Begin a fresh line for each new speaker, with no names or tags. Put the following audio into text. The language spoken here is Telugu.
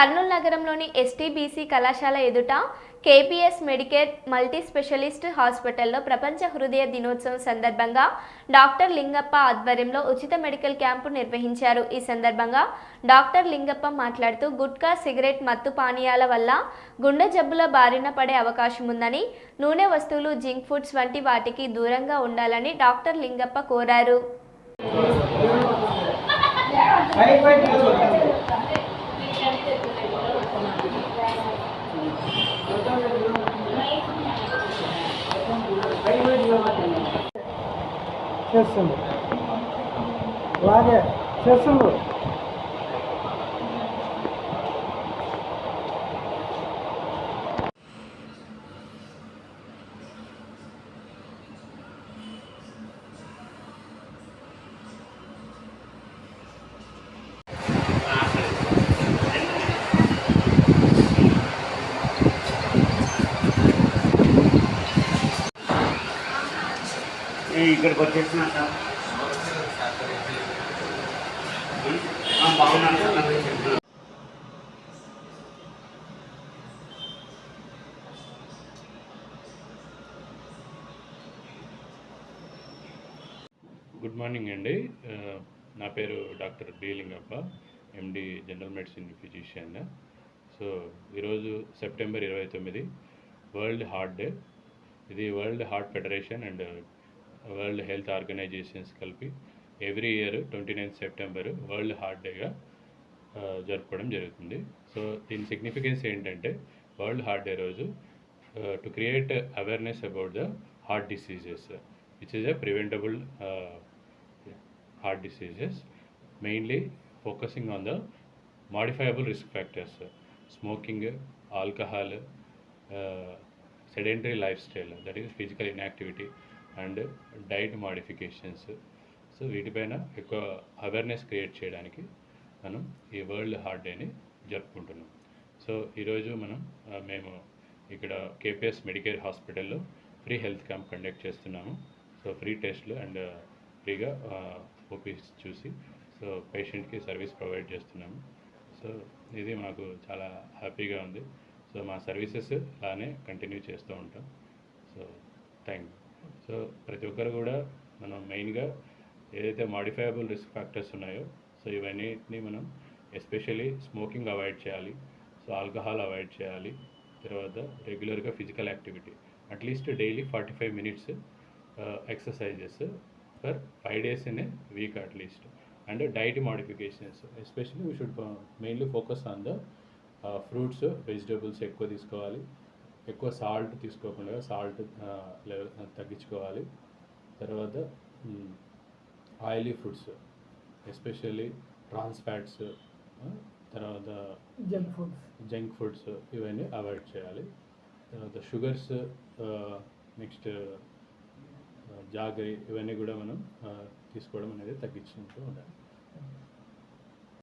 కర్నూలు నగరంలోని ఎస్టీబీసీ కళాశాల ఎదుట కేపీఎస్ మెడికేర్ మల్టీ స్పెషలిస్ట్ హాస్పిటల్లో ప్రపంచ హృదయ దినోత్సవం సందర్భంగా డాక్టర్ లింగప్ప ఆధ్వర్యంలో ఉచిత మెడికల్ క్యాంపు నిర్వహించారు. ఈ సందర్భంగా డాక్టర్ లింగప్ప మాట్లాడుతూ గుట్కా సిగరెట్ మత్తు పానీయాల వల్ల గుండె జబ్బుల బారిన పడే అవకాశం ఉందని నూనె వస్తువులు జింక్ ఫుడ్స్ వంటి వాటికి దూరంగా ఉండాలని డాక్టర్ లింగప్ప కోరారు.
చేస్తుంది అలాగే చేస్తుంది
ఇక్కడికి వచ్చేసిన సార్. బాగున్నాను సార్. నాకు
గుడ్ మార్నింగ్ అండి. నా పేరు doctor B Lingappa MD general medicine physician. So ఈరోజు సెప్టెంబర్ ఇరవై తొమ్మిది వరల్డ్ హార్ట్ డే. ఇది world heart federation and world health organisations కలిపి every year twenty ninth September world heart డేగా జరుపుకోవడం జరుగుతుంది. సో దీని సిగ్నిఫికెన్స్ ఏంటంటే వరల్డ్ హార్ట్ డే రోజు to create awareness about the heart diseases which is a preventable heart diseases mainly focusing on the modifiable risk factors smoking alcohol sedentary life style that is physical inactivity and diet modifications. So వీటిపైన ఎక్కువ అవేర్నెస్ క్రియేట్ చేయడానికి మనం ఈ వరల్డ్ హార్ట్ డేని జరుపుకుంటున్నాం. సో ఈరోజు మనం మేము ఇక్కడ కేపీఎస్ మెడికేర్ హాస్పిటల్లో ఫ్రీ హెల్త్ క్యాంప్ కండక్ట్ చేస్తున్నాము. సో ఫ్రీ టెస్ట్లు అండ్ ఫ్రీగా ఓపీస్ చూసి సో పేషెంట్కి సర్వీస్ ప్రొవైడ్ చేస్తున్నాము. సో ఇది మాకు చాలా హ్యాపీగా ఉంది. సో మా సర్వీసెస్ అలానే కంటిన్యూ చేస్తూ ఉంటాం. సో థ్యాంక్ యూ సో ప్రతి ఒక్కరు కూడా మనం మెయిన్గా ఏదైతే మాడిఫైయబుల్ రిస్క్ ఫ్యాక్టర్స్ ఉన్నాయో సో ఇవన్నిటిని మనం ఎస్పెషల్లీ స్మోకింగ్ అవాయిడ్ చేయాలి సో ఆల్కహాల్ అవాయిడ్ చేయాలి తర్వాత రెగ్యులర్గా physical activity at least daily forty five minutes exercises for five days in a week at least. And diet modifications especially we should mainly focus on the fruits vegetables ఎక్కువ తీసుకోవాలి ఎక్కువ సాల్ట్ తీసుకోకుండా సాల్ట్ లెవెల్ తగ్గించుకోవాలి. తర్వాత oily foods especially trans fats తర్వాత
జంక్ ఫుడ్స్
జంక్ ఫుడ్స్ ఇవన్నీ అవాయిడ్ చేయాలి. తర్వాత షుగర్స్ నెక్స్ట్ జాగరి ఇవన్నీ కూడా మనం తీసుకోవడం అనేది తగ్గించుకుంటూ ఉండాలి.